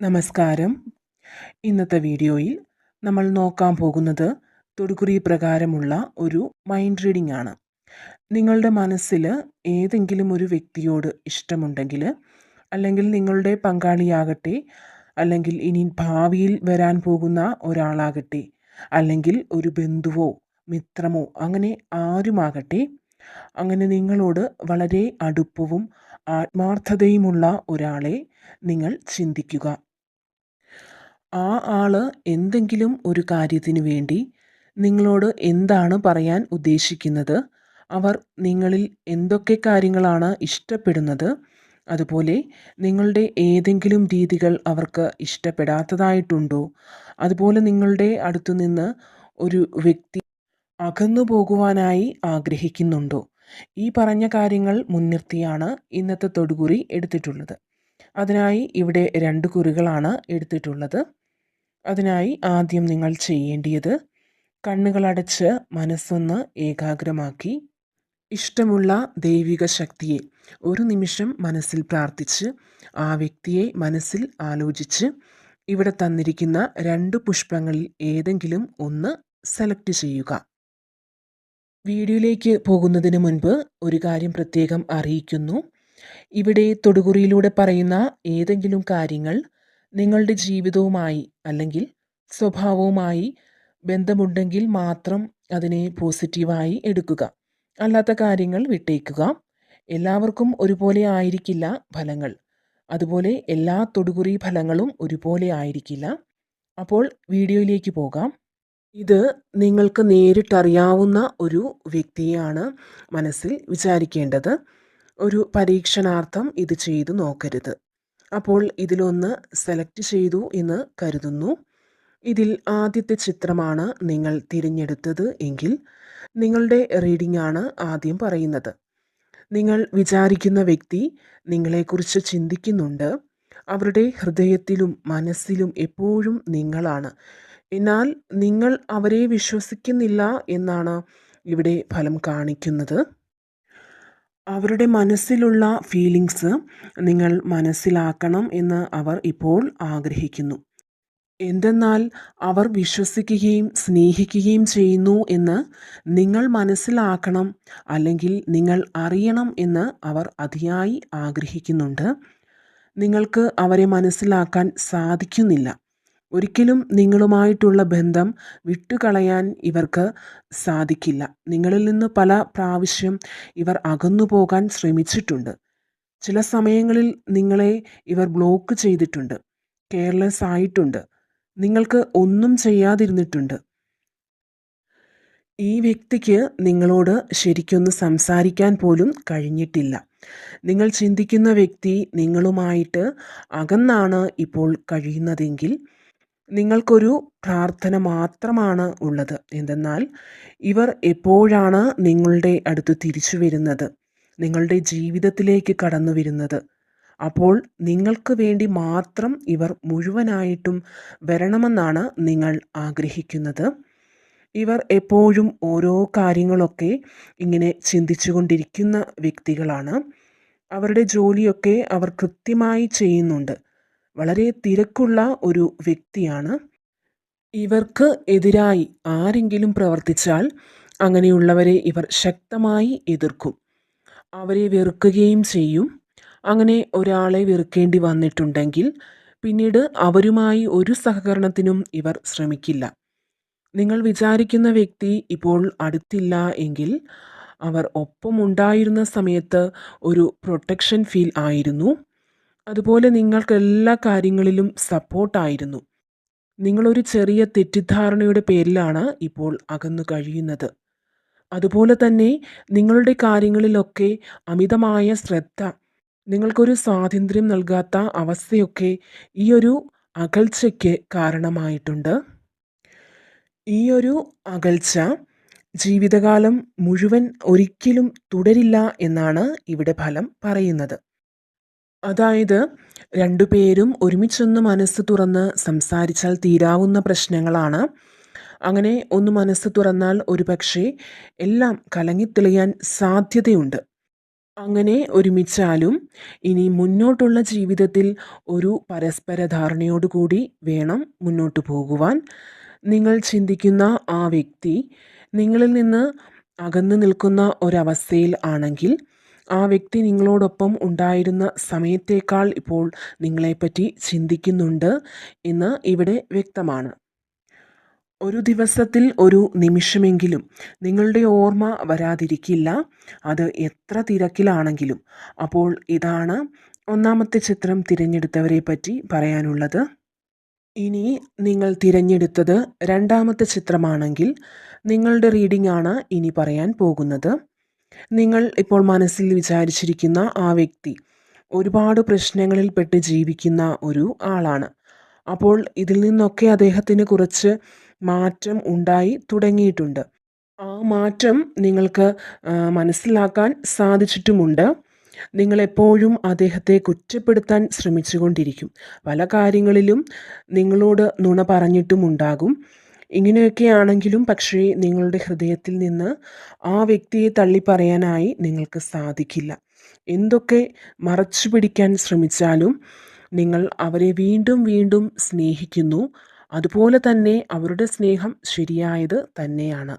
നമസ്കാരം. ഇന്നത്തെ വീഡിയോയിൽ നമ്മൾ നോക്കാൻ പോകുന്നത് തൊടുകുറി പ്രകാരമുള്ള ഒരു മൈൻഡ് റീഡിംഗ് ആണ്. നിങ്ങളുടെ മനസ്സിൽ ഏതെങ്കിലും ഒരു വ്യക്തിയോട് ഇഷ്ടമുണ്ടെങ്കിൽ അല്ലെങ്കിൽ നിങ്ങളുടെ പങ്കാളിയാകട്ടെ അല്ലെങ്കിൽ ഇനി ഭാവിയിൽ വരാൻ പോകുന്ന ഒരാളാകട്ടെ അല്ലെങ്കിൽ ഒരു ബന്ധുവോ മിത്രമോ അങ്ങനെ ആരുമാകട്ടെ അങ്ങനെ നിങ്ങളോട് വളരെ അടുപ്പവും ആത്മാർത്ഥതയുമുള്ള ഒരാളെ നിങ്ങൾ ചിന്തിക്കുക. ആ ആൾ എന്തെങ്കിലും ഒരു കാര്യത്തിന് വേണ്ടി നിങ്ങളോട് എന്താണ് പറയാൻ ഉദ്ദേശിക്കുന്നത്? അവർ നിങ്ങളിൽ എന്തൊക്കെ കാര്യങ്ങളാണ് ഇഷ്ടപ്പെടുന്നത്? അതുപോലെ നിങ്ങളുടെ ഏതെങ്കിലും രീതികൾ അവർക്ക് ഇഷ്ടപ്പെടാത്തതായിട്ടുണ്ടോ? അതുപോലെ നിങ്ങളുടെ അടുത്തു നിന്ന് ഒരു വ്യക്തി അകന്നു പോകുവാനായി ആഗ്രഹിക്കുന്നുണ്ടോ? ഈ പറഞ്ഞ കാര്യങ്ങൾ മുൻനിർത്തിയാണ് ഇന്നത്തെ തൊടുകുറി എടുത്തിട്ടുള്ളത്. അതിനായി ഇവിടെ രണ്ട് കുറികളാണ് എടുത്തിട്ടുള്ളത്. അതിനായി ആദ്യം നിങ്ങൾ ചെയ്യേണ്ടിയത് കണ്ണുകളടച്ച് മനസ്സൊന്ന് ഏകാഗ്രമാക്കി. ഇഷ്ടമുള്ള ദൈവിക ശക്തിയെ ഒരു നിമിഷം മനസ്സിൽ പ്രാർത്ഥിച്ച് ആ വ്യക്തിയെ മനസ്സിൽ ആലോചിച്ച് ഇവിടെ തന്നിരിക്കുന്ന രണ്ട് പുഷ്പങ്ങളിൽ ഏതെങ്കിലും ഒന്ന് സെലക്ട് ചെയ്യുക. വീഡിയോയിലേക്ക് പോകുന്നതിന് മുൻപ് ഒരു കാര്യം പ്രത്യേകം അറിയിക്കുന്നു. ഇവിടെ തൊടുകുറിയിലൂടെ പറയുന്ന ഏതെങ്കിലും കാര്യങ്ങൾ നിങ്ങളുടെ ജീവിതവുമായി അല്ലെങ്കിൽ സ്വഭാവവുമായി ബന്ധമുണ്ടെങ്കിൽ മാത്രം അതിനെ പോസിറ്റീവായി എടുക്കുക. അല്ലാത്ത കാര്യങ്ങൾ വിട്ടേക്കുക. എല്ലാവർക്കും ഒരുപോലെ ആയിരിക്കില്ല ഫലങ്ങൾ. അതുപോലെ എല്ലാ തൊടുകുറി ഫലങ്ങളും ഒരുപോലെ ആയിരിക്കില്ല. അപ്പോൾ വീഡിയോയിലേക്ക് പോകാം. ഇത് നിങ്ങൾക്ക് നേരിട്ടറിയാവുന്ന ഒരു വ്യക്തിയാണ് മനസ്സിൽ വിചാരിക്കേണ്ടത്. ഒരു പരീക്ഷണാർത്ഥം ഇത് ചെയ്തു നോക്കരുത്. അപ്പോൾ ഇതിലൊന്ന് സെലക്ട് ചെയ്തു എന്ന് കരുതുന്നു. ഇതിൽ ആദ്യത്തെ ചിത്രമാണ് നിങ്ങൾ തിരഞ്ഞെടുത്തത് എങ്കിൽ നിങ്ങളുടെ റീഡിംഗ് ആണ് ആദ്യം പറയുന്നത്. നിങ്ങൾ വിചാരിക്കുന്ന വ്യക്തി നിങ്ങളെക്കുറിച്ച് ചിന്തിക്കുന്നുണ്ട്. അവരുടെ ഹൃദയത്തിലും മനസ്സിലും എപ്പോഴും നിങ്ങളാണ്. എന്നാൽ നിങ്ങൾ അവരെ വിശ്വസിക്കുന്നില്ല എന്നാണ് ഇവിടെ ഫലം കാണിക്കുന്നത്. അവരുടെ മനസ്സിലുള്ള ഫീലിങ്സ് നിങ്ങൾ മനസ്സിലാക്കണം എന്ന് അവർ ഇപ്പോൾ ആഗ്രഹിക്കുന്നു. എന്തെന്നാൽ അവർ വിശ്വസിക്കുകയും സ്നേഹിക്കുകയും ചെയ്യുന്നു എന്ന് നിങ്ങൾ മനസ്സിലാക്കണം അല്ലെങ്കിൽ നിങ്ങൾ അറിയണം എന്ന് അവർ അതിയായി ആഗ്രഹിക്കുന്നുണ്ട്. നിങ്ങൾക്ക് അവരെ മനസ്സിലാക്കാൻ സാധിക്കുന്നില്ല. ഒരിക്കലും നിങ്ങളുമായിട്ടുള്ള ബന്ധം വിട്ടുകളയാൻ ഇവർക്ക് സാധിക്കില്ല. നിങ്ങളിൽ നിന്ന് പല പ്രാവശ്യം ഇവർ അകന്നു പോകാൻ ശ്രമിച്ചിട്ടുണ്ട്. ചില സമയങ്ങളിൽ നിങ്ങളെ ഇവർ ബ്ലോക്ക് ചെയ്തിട്ടുണ്ട്. കെയർലെസ് ആയിട്ടുണ്ട്. നിങ്ങൾക്ക് ഒന്നും ചെയ്യാതിരുന്നിട്ടുണ്ട്. ഈ വ്യക്തിക്ക് നിങ്ങളോട് ശരിക്കൊന്ന് സംസാരിക്കാൻ പോലും കഴിഞ്ഞിട്ടില്ല. നിങ്ങൾ ചിന്തിക്കുന്ന വ്യക്തി നിങ്ങളുമായിട്ട് അകന്നാണ് ഇപ്പോൾ കഴിയുന്നതെങ്കിൽ നിങ്ങൾക്കൊരു പ്രാർത്ഥന മാത്രമാണ് ഉള്ളത്. എന്തെന്നാൽ ഇവർ എപ്പോഴാണ് നിങ്ങളുടെ അടുത്ത് തിരിച്ചു വരുന്നത്? നിങ്ങളുടെ ജീവിതത്തിലേക്ക് കടന്നു വരുന്നത്? അപ്പോൾ നിങ്ങൾക്ക് വേണ്ടി മാത്രം ഇവർ മുഴുവനായിട്ടും വരണമെന്നാണ് നിങ്ങൾ ആഗ്രഹിക്കുന്നത്. ഇവർ എപ്പോഴും ഓരോ കാര്യങ്ങളൊക്കെ ഇങ്ങനെ ചിന്തിച്ചു കൊണ്ടിരിക്കുന്ന വ്യക്തികളാണ്. അവരുടെ ജോലിയൊക്കെ അവർ കൃത്യമായി ചെയ്യുന്നുണ്ട്. വളരെ തിരക്കുള്ള ഒരു വ്യക്തിയാണ്. ഇവർക്ക് എതിരായി ആരെങ്കിലും പ്രവർത്തിച്ചാൽ അങ്ങനെയുള്ളവരെ ഇവർ ശക്തമായി എതിർക്കും. അവരെ വെറുക്കുകയും ചെയ്യും. അങ്ങനെ ഒരാളെ വെറുക്കേണ്ടി വന്നിട്ടുണ്ടെങ്കിൽ പിന്നീട് അവരുമായി ഒരു സഹകരണത്തിനും ഇവർ ശ്രമിക്കില്ല. നിങ്ങൾ വിചാരിക്കുന്ന വ്യക്തി ഇപ്പോൾ അടുത്തില്ല എങ്കിൽ അവർ ഒപ്പമുണ്ടായിരുന്ന സമയത്ത് ഒരു പ്രൊട്ടക്ഷൻ ഫീൽ ആയിരുന്നു. അതുപോലെ നിങ്ങൾക്ക് എല്ലാ കാര്യങ്ങളിലും സപ്പോർട്ടായിരുന്നു നിങ്ങളൊരു ചെറിയ തെറ്റിദ്ധാരണയുടെ പേരിലാണ് ഇപ്പോൾ അകന്നു കഴിയുന്നത്. അതുപോലെ തന്നെ നിങ്ങളുടെ കാര്യങ്ങളിലൊക്കെ അമിതമായ ശ്രദ്ധ നിങ്ങൾക്കൊരു സ്വാതന്ത്ര്യം നൽകാത്ത അവസ്ഥയൊക്കെ ഈ ഒരു അകൽച്ചയ്ക്ക് കാരണമായിട്ടുണ്ട്. ഈ ഒരു അകൽച്ച ജീവിതകാലം മുഴുവൻ ഒരിക്കലും തുടരില്ല എന്നാണ് ഇവിടെ ഫലം പറയുന്നത്. അതായത് രണ്ടുപേരും ഒരുമിച്ചൊന്ന് മനസ്സ് തുറന്ന് സംസാരിച്ചാൽ തീരാവുന്ന പ്രശ്നങ്ങളാണ്. അങ്ങനെ ഒന്ന് മനസ്സ് തുറന്നാൽ ഒരുപക്ഷെ എല്ലാം കലങ്ങിത്തെളിയാൻ സാധ്യതയുണ്ട്. അങ്ങനെ ഒരുമിച്ചാലും ഇനി മുന്നോട്ടുള്ള ജീവിതത്തിൽ ഒരു പരസ്പര ധാരണയോടുകൂടി വേണം മുന്നോട്ട് പോകുവാൻ. നിങ്ങൾ ചിന്തിക്കുന്ന ആ വ്യക്തി നിങ്ങളിൽ നിന്ന് അകന്നു നിൽക്കുന്ന ഒരവസ്ഥയിൽ ആണെങ്കിൽ ആ വ്യക്തി നിങ്ങളോടൊപ്പം ഉണ്ടായിരുന്ന സമയത്തേക്കാൾ ഇപ്പോൾ നിങ്ങളെപ്പറ്റി ചിന്തിക്കുന്നുണ്ട് എന്ന് ഇവിടെ വ്യക്തമാണ്. ഒരു ദിവസത്തിൽ ഒരു നിമിഷമെങ്കിലും നിങ്ങളുടെ ഓർമ്മ വരാതിരിക്കില്ല. അത് എത്ര തിരക്കിലാണെങ്കിലും. അപ്പോൾ ഇതാണ് ഒന്നാമത്തെ ചിത്രം തിരഞ്ഞെടുത്തവരെ പറ്റി പറയാനുള്ളത്. ഇനി നിങ്ങൾ തിരഞ്ഞെടുത്തത് രണ്ടാമത്തെ ചിത്രമാണെങ്കിൽ നിങ്ങളുടെ റീഡിംഗ് ആണ് ഇനി പറയാൻ പോകുന്നത്. നിങ്ങൾ ഇപ്പോൾ മനസ്സിൽ വിചാരിച്ചിരിക്കുന്ന ആ വ്യക്തി ഒരുപാട് പ്രശ്നങ്ങളിൽ പെട്ട് ജീവിക്കുന്ന ഒരു ആളാണ്. അപ്പോൾ ഇതിൽ നിന്നൊക്കെ അദ്ദേഹത്തിന് കുറച്ച് മാറ്റം ഉണ്ടായി തുടങ്ങിയിട്ടുണ്ട്. ആ മാറ്റം നിങ്ങൾക്ക് മനസ്സിലാക്കാൻ സാധിച്ചിട്ടുമുണ്ട്. നിങ്ങളെപ്പോഴും അദ്ദേഹത്തെ കുറ്റപ്പെടുത്താൻ ശ്രമിച്ചുകൊണ്ടിരിക്കും. പല കാര്യങ്ങളിലും നിങ്ങളോട് നുണ പറഞ്ഞിട്ടുമുണ്ടാകും. ഇങ്ങനെയൊക്കെയാണെങ്കിലും പക്ഷേ നിങ്ങളുടെ ഹൃദയത്തിൽ നിന്ന് ആ വ്യക്തിയെ തള്ളിപ്പറയാനായി നിങ്ങൾക്ക് സാധിക്കില്ല. എന്തൊക്കെ മറച്ചു പിടിക്കാൻ ശ്രമിച്ചാലും നിങ്ങൾ അവരെ വീണ്ടും വീണ്ടും സ്നേഹിക്കുന്നു. അതുപോലെ തന്നെ അവരുടെ സ്നേഹം ശരിയായത് തന്നെയാണ്.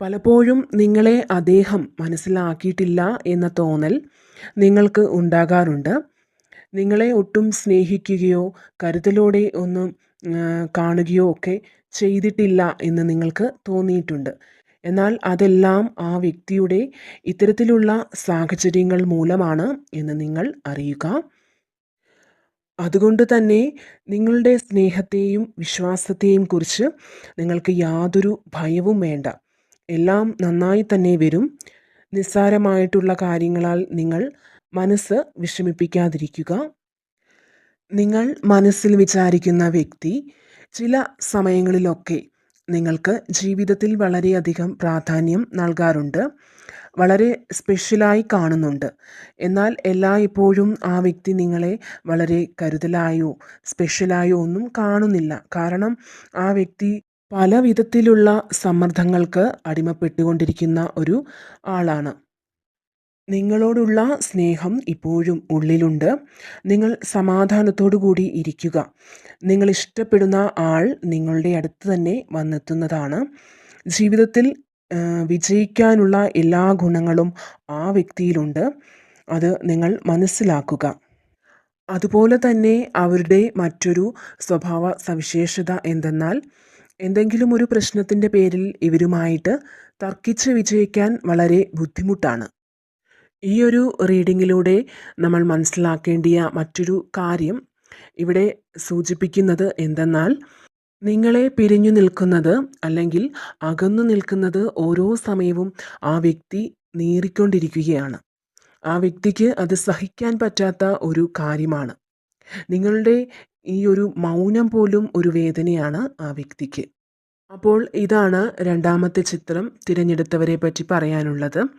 പലപ്പോഴും നിങ്ങളെ അദ്ദേഹം മനസ്സിലാക്കിയിട്ടില്ല എന്ന തോന്നൽ നിങ്ങൾക്ക് ഉണ്ടാകാറുണ്ട്. നിങ്ങളെ ഒട്ടും സ്നേഹിക്കുകയോ കരുതലോടെ ഒന്ന് കാണുകയോ ഒക്കെ ചെയ്തിട്ടില്ല എന്ന് നിങ്ങൾക്ക് തോന്നിയിട്ടുണ്ട്. എന്നാൽ അതെല്ലാം ആ വ്യക്തിയുടെ ഇത്തരത്തിലുള്ള സാഹചര്യങ്ങൾ മൂലമാണ് എന്ന് നിങ്ങൾ അറിയുക. അതുകൊണ്ട് തന്നെ നിങ്ങളുടെ സ്നേഹത്തെയും വിശ്വാസത്തെയും കുറിച്ച് നിങ്ങൾക്ക് യാതൊരു ഭയവും വേണ്ട. എല്ലാം നന്നായി തന്നെ വരും. നിസ്സാരമായിട്ടുള്ള കാര്യങ്ങളാൽ നിങ്ങൾ മനസ്സ് വിഷമിപ്പിക്കാതിരിക്കുക. നിങ്ങൾ മനസ്സിൽ വിചാരിക്കുന്ന വ്യക്തി ചില സമയങ്ങളിലൊക്കെ നിങ്ങൾക്ക് ജീവിതത്തിൽ വളരെയധികം പ്രാധാന്യം നൽകാറുണ്ട്. വളരെ സ്പെഷ്യലായി കാണുന്നുണ്ട്. എന്നാൽ എല്ലായ്പ്പോഴും ആ വ്യക്തി നിങ്ങളെ വളരെ കരുതലായോ സ്പെഷ്യലായോ ഒന്നും കാണുന്നില്ല. കാരണം ആ വ്യക്തി പല വിധത്തിലുള്ള സമ്മർദ്ദങ്ങൾക്ക് അടിമപ്പെട്ടുകൊണ്ടിരിക്കുന്ന ഒരു ആളാണ്. നിങ്ങളോടുള്ള സ്നേഹം ഇപ്പോഴും ഉള്ളിലുണ്ട്. നിങ്ങൾ സമാധാനത്തോടു കൂടി ഇരിക്കുക. നിങ്ങൾ ഇഷ്ടപ്പെടുന്ന ആൾ നിങ്ങളുടെ അടുത്ത് തന്നെ വന്നെത്തുന്നതാണ്. ജീവിതത്തിൽ വിജയിക്കാനുള്ള എല്ലാ ഗുണങ്ങളും ആ വ്യക്തിയിലുണ്ട്. അത് നിങ്ങൾ മനസ്സിലാക്കുക. അതുപോലെ തന്നെ അവരുടെ മറ്റൊരു സ്വഭാവ സവിശേഷത എന്തെന്നാൽ എന്തെങ്കിലും ഒരു പ്രശ്നത്തിന്റെ പേരിൽ ഇവരുമായിട്ട് തർക്കിച്ച് വിജയിക്കാൻ വളരെ ബുദ്ധിമുട്ടാണ്. ഈ ഒരു റീഡിങ്ങിലൂടെ നമ്മൾ മനസ്സിലാക്കേണ്ടിയ മറ്റൊരു കാര്യം ഇവിടെ സൂചിപ്പിക്കുന്നത് എന്തെന്നാൽ നിങ്ങളെ പിരിഞ്ഞു നിൽക്കുന്നത് അല്ലെങ്കിൽ അകന്നു നിൽക്കുന്നത് ഓരോ സമയവും ആ വ്യക്തി നീറിക്കൊണ്ടിരിക്കുകയാണ്. ആ വ്യക്തിക്ക് അത് സഹിക്കാൻ പറ്റാത്ത ഒരു കാര്യമാണ്. നിങ്ങളുടെ ഈ ഒരു മൗനം പോലും ഒരു വേദനയാണ് ആ വ്യക്തിക്ക്. അപ്പോൾ ഇതാണ് രണ്ടാമത്തെ ചിത്രം തിരഞ്ഞെടുത്തവരെ പറ്റി പറയാനുള്ളത്.